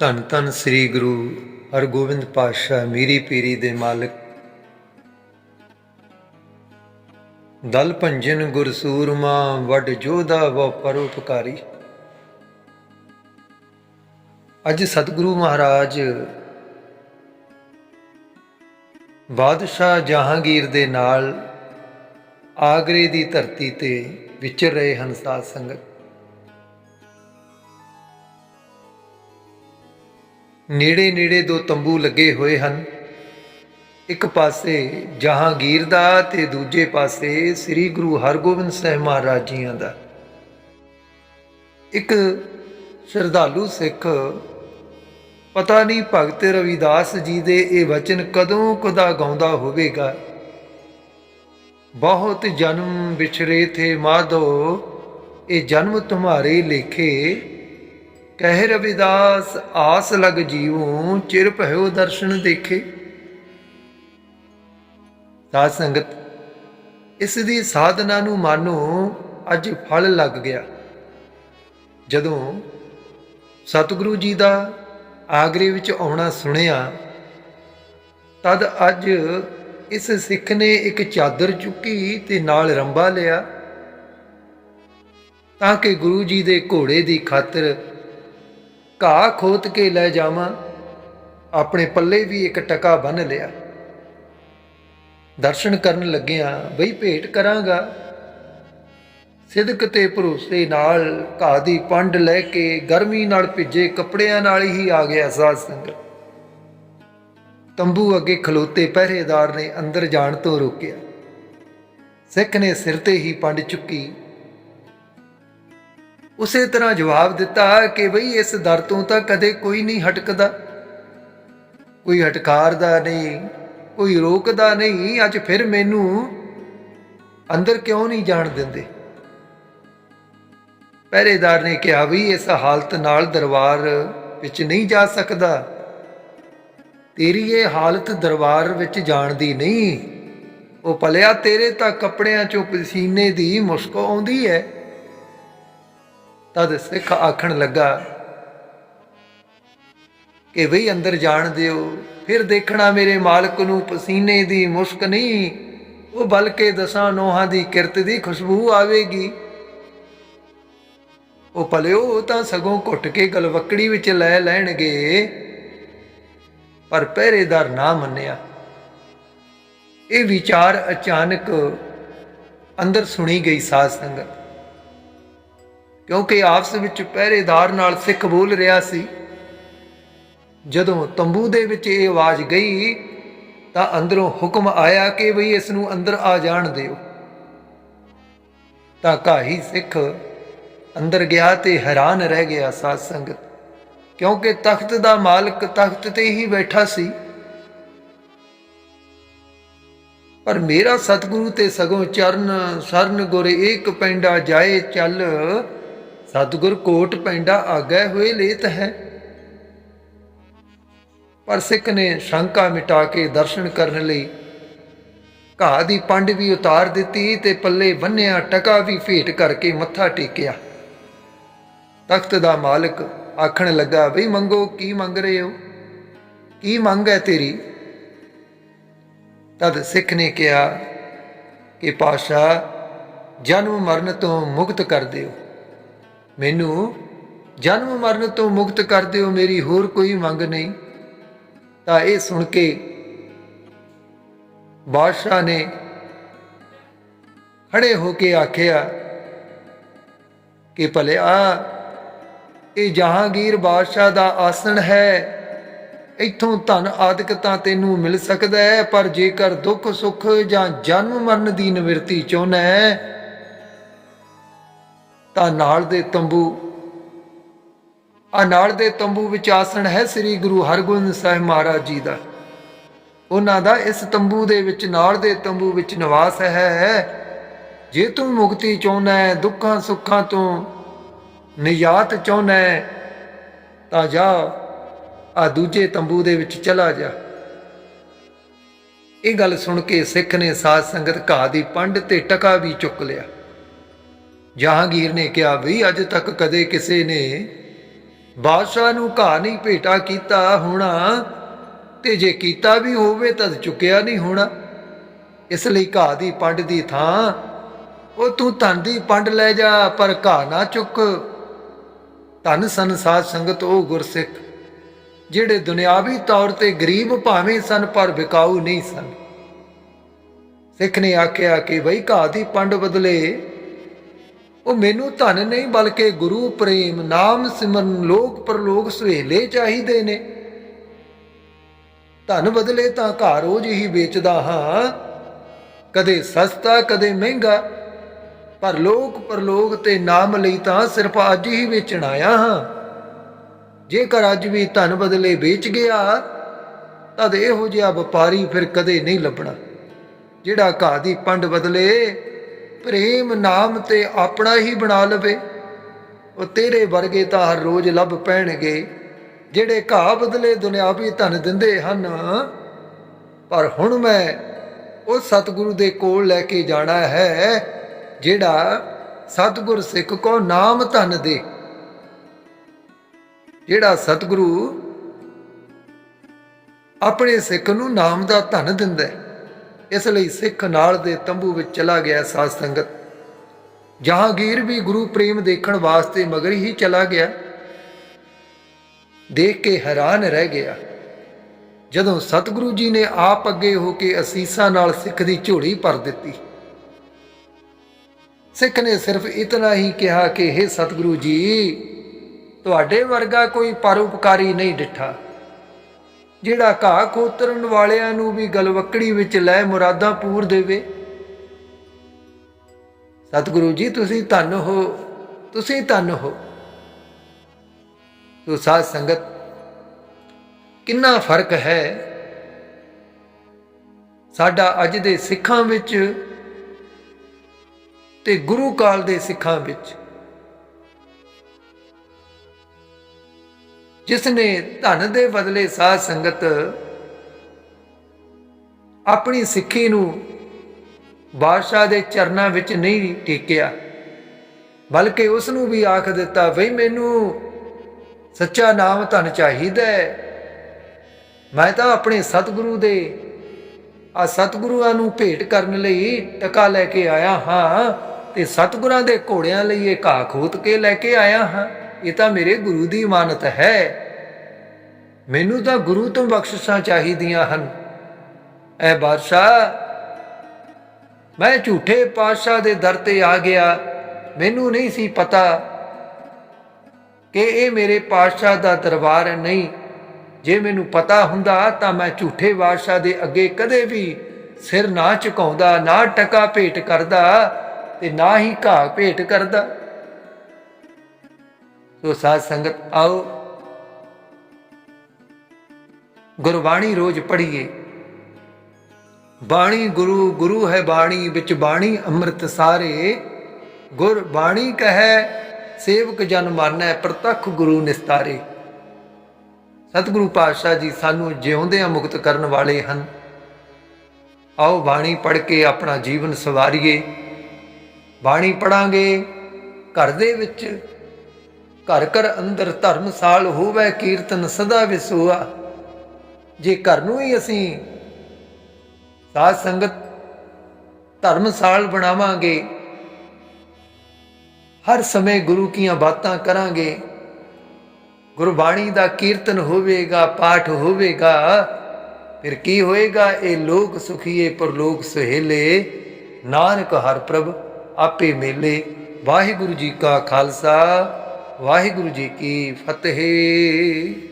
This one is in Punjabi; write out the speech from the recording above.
ਧੰਨ ਧੰਨ ਸ੍ਰੀ ਗੁਰੂ ਹਰਗੋਬਿੰਦ ਪਾਤਸ਼ਾਹ ਮੀਰੀ ਪੀਰੀ ਦੇ ਮਾਲਕ। ਦਲ ਭੰਜਨ ਗੁਰ ਸੂਰਮਾ, ਵੱਡ ਜੋਧਾ ਵ ਪਰਉਪਕਾਰੀ ਅੱਜ ਸਤਿਗੁਰੂ ਮਹਾਰਾਜ ਬਾਦਸ਼ਾਹ ਜਹਾਂਗੀਰ ਦੇ ਨਾਲ ਆਗਰੇ ਦੀ ਧਰਤੀ ਤੇ ਵਿਚਰ ਰਹੇ ਹਨ ਸਾਧ ਸੰਗਤ। ਨੇੜੇ ਨੇੜੇ ਦੋ ਤੰਬੂ ਲੱਗੇ ਹੋਏ ਹਨ। ਇੱਕ ਪਾਸੇ ਜਹਾਂਗੀਰ ਦਾ ਤੇ ਦੂਜੇ ਪਾਸੇ ਸ੍ਰੀ ਗੁਰੂ ਹਰਗੋਬਿੰਦ ਸਾਹਿਬ ਮਹਾਰਾਜ ਜੀਆਂ ਦਾ। ਇੱਕ ਸ਼ਰਧਾਲੂ ਸਿੱਖ ਪਤਾ ਨਹੀਂ ਭਗਤ ਰਵਿਦਾਸ ਜੀ ਦੇ ਇਹ ਵਚਨ ਕਦੋਂ ਕਦਾ ਗਾਉਂਦਾ ਹੋਵੇਗਾ। ਬਹੁਤ ਜਨਮ ਵਿਛਰੇ ਥੇ ਮਾਧੋ, ਇਹ ਜਨਮ ਤੁਹਾਰੇ ਲੇਖੇ ਕਹਿ ਰਵਿਦਾਸ, ਆਸ ਲਗ ਜੀਵੂ ਚਿਰ ਭਇਓ ਦਰਸ਼ਨ ਦੇਖੇ। ਸਾਧ ਸੰਗਤ, ਇਸ ਦੀ ਸਾਧਨਾ ਨੂੰ ਮਾਨੋ, ਅੱਜ ਫਲ ਲੱਗ ਗਿਆ। ਜਦੋਂ ਸਤਿਗੁਰੂ ਜੀ ਦਾ ਆਗਰੇ ਵਿੱਚ ਆਉਣਾ ਸੁਣਿਆ, ਤਦ ਅੱਜ ਇਸ ਸਿੱਖ ਨੇ ਇੱਕ ਚਾਦਰ ਚੁੱਕੀ ਤੇ ਨਾਲ ਰੰਬਾ ਲਿਆ, ਤਾਂ ਕਿ ਗੁਰੂ ਜੀ ਦੇ ਘੋੜੇ ਦੀ ਖਾਤਰ ਘਾਹ ਖੋਤ ਕੇ ਲੈ ਜਾਵਾਂ, ਆਪਣੇ ਪੱਲੇ ਵੀ ਇੱਕ ਟਕਾ ਬੰਨ ਲਿਆ। ਦਰਸ਼ਨ ਕਰਨ ਲੱਗਿਆ, ਬਈ ਭੇਟ ਕਰਾਂਗਾ। ਸਿਦਕ ਤੇ ਭਰੋਸੇ ਨਾਲ ਘਾਹ ਦੀ ਪੰਡ ਲੈ ਕੇ ਗਰਮੀ ਨਾਲ ਭਿੱਜੇ ਕੱਪੜਿਆਂ ਨਾਲ ਹੀ ਆ ਗਿਆ ਸਾਧ ਸੰਗਤ। ਤੰਬੂ ਅੱਗੇ ਖਲੋਤੇ ਪਹਿਰੇਦਾਰ ਨੇ ਅੰਦਰ ਜਾਣ ਤੋਂ ਰੋਕਿਆ। ਸਿੱਖ ਨੇ ਸਿਰ ਤੇ ਹੀ ਪੰਡ ਚੁੱਕੀ। ਉਸੇ ਤਰ੍ਹਾਂ ਜਵਾਬ ਦਿੱਤਾ ਕਿ ਬਈ ਇਸ ਦਰ ਤੋਂ ਤਾਂ ਕਦੇ ਕੋਈ ਨਹੀਂ ਹਟਕਦਾ। ਕੋਈ ਹਟਕਾਰਦਾ ਨਹੀਂ, ਕੋਈ ਰੋਕਦਾ ਨਹੀਂ, ਅੱਜ ਫਿਰ ਮੈਨੂੰ ਅੰਦਰ ਕਿਉਂ ਨਹੀਂ ਜਾਣ ਦਿੰਦੇ? ਪਹਿਰੇਦਾਰ ਨੇ ਕਿਹਾ ਵੀ ਇਸ ਹਾਲਤ ਨਾਲ ਦਰਬਾਰ ਵਿੱਚ ਨਹੀਂ ਜਾ ਸਕਦਾ। ਤੇਰੀ ਇਹ ਹਾਲਤ ਦਰਬਾਰ ਵਿੱਚ ਜਾਣ ਦੀ ਨਹੀਂ। ਉਹ ਭਲਿਆ ਤੇਰੇ ਤਾਂ ਕੱਪੜਿਆਂ ਚੋਂ ਪਸੀਨੇ ਦੀ ਮੁਸ਼ਕ ਆਉਂਦੀ ਹੈ। ਤਦ ਸਿੱਖ ਆਖਣ ਲੱਗਾ ਕਿ ਬਈ ਅੰਦਰ ਜਾਣ ਦਿਓ, ਫਿਰ ਦੇਖਣਾ ਮੇਰੇ ਮਾਲਕ ਨੂੰ ਪਸੀਨੇ ਦੀ ਮੁਸ਼ਕ ਨਹੀਂ, ਉਹ ਬਲਕਿ ਦਸਾਂ ਨੋਹਾਂ ਦੀ ਕਿਰਤ ਦੀ ਖੁਸ਼ਬੂ ਆਵੇਗੀ। ਉਹ ਭਲਿਓ ਤਾਂ ਸਗੋਂ ਘੁੱਟ ਕੇ ਗਲਵੱਕੜੀ ਵਿੱਚ ਲੈ ਲੈਣਗੇ, ਪਰ ਪਹਿਰੇਦਾਰ ਨਾ ਮੰਨਿਆ। ਇਹ ਵਿਚਾਰ ਅਚਾਨਕ ਅੰਦਰ ਸੁਣੀ ਗਈ ਸਾਧ ਸੰਗਤ। ਕਿਉਂਕਿ ਆਪਸ ਵਿੱਚ ਪਹਿਰੇਦਾਰ ਨਾਲ ਸਿੱਖ ਬੋਲ ਰਿਹਾ ਸੀ। ਜਦੋਂ ਤੰਬੂ ਦੇ ਵਿੱਚ ਇਹ ਆਵਾਜ਼ ਗਈ, ਤਾਂ ਅੰਦਰੋਂ ਹੁਕਮ ਆਇਆ ਕਿ ਬਈ ਇਸ ਨੂੰ ਅੰਦਰ ਆ ਜਾਣ ਦਿਓ। ਤਾਂ ਕਾਹੀ ਸਿੱਖ ਅੰਦਰ ਗਿਆ ਤੇ ਹੈਰਾਨ ਰਹਿ ਗਿਆ ਸਾਧ ਸੰਗਤ ਕਿਉਂਕਿ ਤਖਤ ਦਾ ਮਾਲਕ ਤਖਤ ਤੇ ਹੀ ਬੈਠਾ ਸੀ। ਪਰ ਮੇਰਾ ਸਤਿਗੁਰੂ ਤੇ ਸਗੋਂ ਚਰਨ ਸਰਨ ਗੁਰ ਏਕ ਪੈਂਡਾ ਜਾਏ ਚੱਲ ਸਤਿਗੁਰ ਕੋਟ ਪੈਂਡਾ ਆਗੇ ਹੋਏ ਲੇਤ ਹੈ। ਪਰ ਸਿੱਖ ਨੇ ਸ਼ੰਕਾ ਮਿਟਾ ਕੇ ਦਰਸ਼ਨ ਕਰਨ ਲਈ ਘਾਹ ਦੀ ਪੰਡ ਵੀ ਉਤਾਰ ਦਿੱਤੀ ਤੇ ਪੱਲੇ ਬੰਨਿਆ ਟਕਾ ਵੀ ਫੇਟ ਕਰਕੇ ਮੱਥਾ ਟੇਕਿਆ। ਤਖਤ ਦਾ ਮਾਲਕ ਆਖਣ ਲੱਗਾ, ਬਈ ਮੰਗੋ, ਕੀ ਮੰਗ ਰਹੇ ਹੋ? ਕੀ ਮੰਗ ਹੈ ਤੇਰੀ? ਤਦ ਸਿੱਖ ਨੇ ਕਿਹਾ ਕਿ ਪਾਸ਼ਾ ਜਨਮ ਮਰਨ ਤੋਂ ਮੁਕਤ ਕਰ ਦਿਓ। ਮੈਨੂੰ ਜਨਮ ਮਰਨ ਤੋਂ ਮੁਕਤ ਕਰ ਦਿਓ, ਮੇਰੀ ਹੋਰ ਕੋਈ ਮੰਗ ਨਹੀਂ। ਤਾਂ ਇਹ ਸੁਣ ਕੇ ਬਾਦਸ਼ਾਹ ਨੇ ਖੜੇ ਹੋ ਕੇ ਆਖਿਆ ਕਿ ਭਲਿਆ ਇਹ ਜਹਾਂਗੀਰ ਬਾਦਸ਼ਾਹ ਦਾ ਆਸਣ ਹੈ। ਇੱਥੋਂ ਧਨ ਆਦਿਕ ਤਾਂ ਤੈਨੂੰ ਮਿਲ ਸਕਦਾ ਹੈ, ਪਰ ਜੇਕਰ ਦੁੱਖ ਸੁੱਖ ਜਾਂ ਜਨਮ ਮਰਨ ਦੀ ਨਿਵਰਤੀ ਚਾਹੁੰਦਾ ਹੈ ਤਾਂ ਨਾਲ ਦੇ ਤੰਬੂ। ਆ ਨਾਲ ਦੇ ਤੰਬੂ ਵਿੱਚ ਆਸਣ ਹੈ ਸ੍ਰੀ ਗੁਰੂ ਹਰਗੋਬਿੰਦ ਸਾਹਿਬ ਮਹਾਰਾਜ ਜੀ ਦਾ। ਉਹਨਾਂ ਦਾ ਇਸ ਤੰਬੂ ਦੇ ਵਿੱਚ, ਨਾਲ ਦੇ ਤੰਬੂ ਵਿੱਚ ਨਿਵਾਸ ਹੈ। ਜੇ ਤੂੰ ਮੁਕਤੀ ਚਾਹੁੰਦਾ ਹੈ, ਦੁੱਖਾਂ ਸੁੱਖਾਂ ਤੋਂ ਨਿਜਾਤ ਚਾਹੁੰਦਾ ਹੈ, ਤਾਂ ਜਾ ਆ ਦੂਜੇ ਤੰਬੂ ਦੇ ਵਿੱਚ ਚਲਾ ਜਾ। ਇਹ ਗੱਲ ਸੁਣ ਕੇ ਸਿੱਖ ਨੇ ਸਾਧ ਸੰਗਤ ਘਾਹ ਦੀ ਪੰਡ ਤੇ ਟਕਾ ਵੀ ਚੁੱਕ ਲਿਆ। ਜਹਾਂਗੀਰ ਨੇ ਕਿਹਾ, ਵੀ ਅੱਜ ਤੱਕ ਕਦੇ ਕਿਸੇ ਨੇ ਬਾਦਸ਼ਾਹ ਨੂੰ ਘਾ ਨਹੀਂ ਭੇਟਾ ਕੀਤਾ ਹੋਣਾ ਤੇ ਜੇ ਕੀਤਾ ਵੀ ਹੋਵੇ ਤਾਂ ਚੁੱਕਿਆ ਨਹੀਂ ਹੋਣਾ। ਇਸ ਲਈ ਘਾ ਦੀ ਪੰਡ ਦੀ ਥਾਂ, ਉਹ ਤੂੰ ਧਨ ਦੀ ਪੰਡ ਲੈ ਜਾ, ਪਰ ਘਾ ਨਾ ਚੁੱਕ। ਧਨ ਸੰਸਾਰ ਸੰਗਤ ਉਹ ਗੁਰਸਿੱਖ, ਜਿਹੜੇ ਦੁਨਿਆਵੀ ਤੌਰ ਤੇ ਗਰੀਬ ਭਾਵੇਂ ਸਨ, ਪਰ ਵਿਕਾਊ ਨਹੀਂ ਸਨ। ਸਿੱਖ ਨੇ ਆਖਿਆ ਕਿ ਬਈ ਘਾ ਦੀ ਪੰਡ ਬਦਲੇ ਉਹ ਮੈਨੂੰ ਧਨ ਨਹੀਂ, ਬਲਕਿ ਗੁਰੂ ਪ੍ਰੇਮ ਨਾਮ ਸਿਮਰਨ ਲੋਕ ਪਰਲੋਕ ਸੁਹੇਲੇ ਚਾਹੀਦੇ ਨੇ। ਧਨ ਬਦਲੇ ਤਾਂ ਘਾ ਰੋਜ਼ ਹੀ ਵੇਚਦਾ ਹਾਂ। ਕਦੇ ਸਸਤਾ, ਕਦੇ ਮਹਿੰਗਾ, ਪਰ ਲੋਕ ਪਰਲੋਕ ਤੇ ਨਾਮ ਲਈ ਤਾਂ ਸਿਰਫ ਅੱਜ ਹੀ ਵੇਚਣ ਆਇਆ ਹਾਂ। ਜੇਕਰ ਅੱਜ ਵੀ ਧਨ ਬਦਲੇ ਵੇਚ ਗਿਆ, ਤਦ ਇਹੋ ਜਿਹਾ ਵਪਾਰੀ ਫਿਰ ਕਦੇ ਨਹੀਂ ਲੱਭਣਾ। ਜਿਹੜਾ ਘਾਹ ਦੀ ਪੰਡ ਬਦਲੇ ਪ੍ਰੇਮ ਨਾਮ ਤੇ ਆਪਣਾ ਹੀ ਬਣਾ ਲਵੇ, ਉਹ ਤੇਰੇ ਵਰਗੇ ਤਾਂ ਹਰ ਰੋਜ਼ ਲੱਭ ਪੈਣਗੇ, ਜਿਹੜੇ ਘਾਹ ਬਦਲੇ ਦੁਨਿਆਵੀ ਧਨ ਦਿੰਦੇ ਹਨ। ਪਰ ਹੁਣ ਮੈਂ ਉਹ ਸਤਿਗੁਰੂ ਦੇ ਕੋਲ ਲੈ ਕੇ ਜਾਣਾ ਹੈ, ਜਿਹੜਾ ਸਤਿਗੁਰ ਸਿੱਖ ਕੋ ਨਾਮ ਧਨ ਦੇ। ਜਿਹੜਾ ਸਤਿਗੁਰੂ ਆਪਣੇ ਸਿੱਖ ਨੂੰ ਨਾਮ ਦਾ ਧਨ ਦਿੰਦਾ ਹੈ। ਇਸ ਲਈ ਸਿੱਖ ਨਾਲ ਦੇ ਤੰਬੂ ਵਿੱਚ ਚਲਾ ਗਿਆ ਸਾਧ ਸੰਗਤ। ਜਹਾਂਗੀਰ ਵੀ ਗੁਰੂ ਪ੍ਰੇਮ ਦੇਖਣ ਵਾਸਤੇ ਮਗਰ ਹੀ ਚਲਾ ਗਿਆ। ਦੇਖ ਕੇ ਹੈਰਾਨ ਰਹਿ ਗਿਆ। ਜਦੋਂ ਸਤਿਗੁਰੂ ਜੀ ਨੇ ਆਪ ਅੱਗੇ ਹੋ ਕੇ ਅਸੀਸਾਂ ਨਾਲ ਸਿੱਖ ਦੀ ਝੋਲੀ ਭਰ ਦਿੱਤੀ। ਸਿੱਖ ਨੇ ਸਿਰਫ ਇਤਨਾ ਹੀ ਕਿਹਾ ਕਿ हे ਸਤਿਗੁਰੂ ਜੀ, ਤੁਹਾਡੇ ਵਰਗਾ ਕੋਈ ਪਰਉਪਕਾਰੀ ਨਹੀਂ ਡਿੱਠਾ। ਜਿਹੜਾ ਘਾਹ ਖੋਤਰਨ ਵਾਲਿਆਂ ਨੂੰ ਵੀ ਗਲਵੱਕੜੀ ਵਿੱਚ ਲੈ ਮੁਰਾਦਾਂ ਪੂਰ ਦੇਵੇ। ਸਤਿਗੁਰੂ ਜੀ, ਤੁਸੀਂ ਧੰਨ ਹੋ, ਤੁਸੀਂ ਧੰਨ ਹੋ। ਤੋ ਸਾਧ ਸੰਗਤ, ਕਿੰਨਾ ਫ਼ਰਕ ਹੈ? ਸਾਡਾ ਅੱਜ ਦੇ ਸਿੱਖਾਂ ਵਿੱਚ ਤੇ ਗੁਰੂ ਕਾਲ ਦੇ ਸਿੱਖਾਂ ਵਿੱਚ ਜਿਸ ਨੇ ਧਨ ਦੇ ਬਦਲੇ ਸਾਧ ਸੰਗਤ ਆਪਣੀ ਸਿੱਖੀ ਨੂੰ ਬਾਦਸ਼ਾਹ ਦੇ ਚਰਨਾਂ ਵਿੱਚ ਨਹੀਂ ਟੇਕਿਆ, ਬਲਕਿ ਉਸ ਨੂੰ ਵੀ ਆਖ ਦਿੱਤਾ, ਬਈ ਮੈਨੂੰ ਸੱਚਾ ਨਾਮ ਧਨ ਚਾਹੀਦਾ ਹੈ। ਮੈਂ ਤਾਂ ਆਪਣੇ ਸਤਿਗੁਰੂ ਦੇ ਆ ਸਤਿਗੁਰੂਆਂ ਨੂੰ ਭੇਟ ਕਰਨ ਲਈ ਟਕਾ ਲੈ ਕੇ ਆਇਆ ਹਾਂ ਤੇ ਸਤਿਗੁਰਾਂ ਦੇ ਘੋੜਿਆਂ ਲਈ ਇਹ ਘਾਹ ਖੋਤ ਕੇ ਲੈ ਕੇ ਆਇਆ ਹਾਂ। ਇਹ ਤਾਂ ਮੇਰੇ ਗੁਰੂ ਦੀ ਇਮਾਨਤ ਹੈ। ਮੈਨੂੰ ਤਾਂ ਗੁਰੂ ਤੋਂ ਬਖਸ਼ਿਸ਼ਾਂ ਚਾਹੀਦੀਆਂ ਹਨ। ਐ ਬਾਦਸ਼ਾਹ, ਮੈਂ ਝੂਠੇ ਪਾਤਸ਼ਾਹ ਦੇ ਦਰ ਤੇ ਆ ਗਿਆ। ਮੈਨੂੰ ਨਹੀਂ ਸੀ ਪਤਾ ਕਿ ਇਹ ਮੇਰੇ ਪਾਤਸ਼ਾਹ ਦਾ ਦਰਬਾਰ ਨਹੀਂ। ਜੇ ਮੈਨੂੰ ਪਤਾ ਹੁੰਦਾ ਤਾਂ ਮੈਂ ਝੂਠੇ ਬਾਦਸ਼ਾਹ ਦੇ ਅੱਗੇ ਕਦੇ ਵੀ ਸਿਰ ਨਾ ਝੁਕਾਉਂਦਾ, ਨਾ ਟਕਾ ਭੇਟ ਕਰਦਾ ਤੇ ਨਾ ਹੀ ਘਾਹ ਭੇਟ ਕਰਦਾ। ਸੋ ਸਾਧ ਸੰਗਤ ਆਓ। ਗੁਰਬਾਣੀ ਰੋਜ਼ ਪੜ੍ਹੀਏ। ਬਾਣੀ ਗੁਰੂ ਗੁਰੂ ਹੈ ਬਾਣੀ, ਵਿੱਚ ਬਾਣੀ ਅੰਮ੍ਰਿਤ ਸਾਰੇ। ਗੁਰ ਬਾਣੀ ਕਹੈ, ਸੇਵਕ ਜਨ ਮਾਨੈ, ਪ੍ਰਤੱਖ ਗੁਰੂ ਨਿਸਤਾਰੇ। ਸਤਿਗੁਰੂ ਪਾਤਸ਼ਾਹ ਜੀ ਸਾਨੂੰ ਜਿਉਂਦਿਆਂ ਮੁਕਤ ਕਰਨ ਵਾਲੇ ਹਨ। ਆਓ ਬਾਣੀ ਪੜ੍ਹ ਕੇ ਆਪਣਾ ਜੀਵਨ ਸਵਾਰੀਏ। ਬਾਣੀ ਪੜਾਂਗੇ ਘਰ ਦੇ ਵਿੱਚ ਘਰ ਘਰ ਅੰਦਰ ਧਰਮਸਾਲ ਹੋਵੇ, ਕੀਰਤਨ ਸਦਾ ਵਿਸੂਆ। ਜੇ ਘਰ ਨੂੰ ਹੀ ਅਸੀਂ ਸਾਧ ਸੰਗਤ ਧਰਮਸਾਲ ਬਣਾਵਾਂਗੇ, ਹਰ ਸਮੇਂ ਗੁਰੂ ਕੀਆਂ ਬਾਤਾਂ ਕਰਾਂਗੇ, ਗੁਰਬਾਣੀ ਦਾ ਕੀਰਤਨ ਹੋਵੇਗਾ, ਪਾਠ ਹੋਵੇਗਾ, ਫਿਰ ਕੀ ਹੋਏਗਾ? ਇਹ ਲੋਕ ਸੁਖੀਏ, ਪਰਲੋਕ ਸੁਹੇਲੇ, ਨਾਨਕ ਹਰ ਪ੍ਰਭ ਆਪੇ ਮੇਲੇ। ਵਾਹਿਗੁਰੂ ਜੀ ਕਾ ਖਾਲਸਾ। ਵਾਹਿਗੁਰੂ ਜੀ ਕੀ ਫਤਿਹ।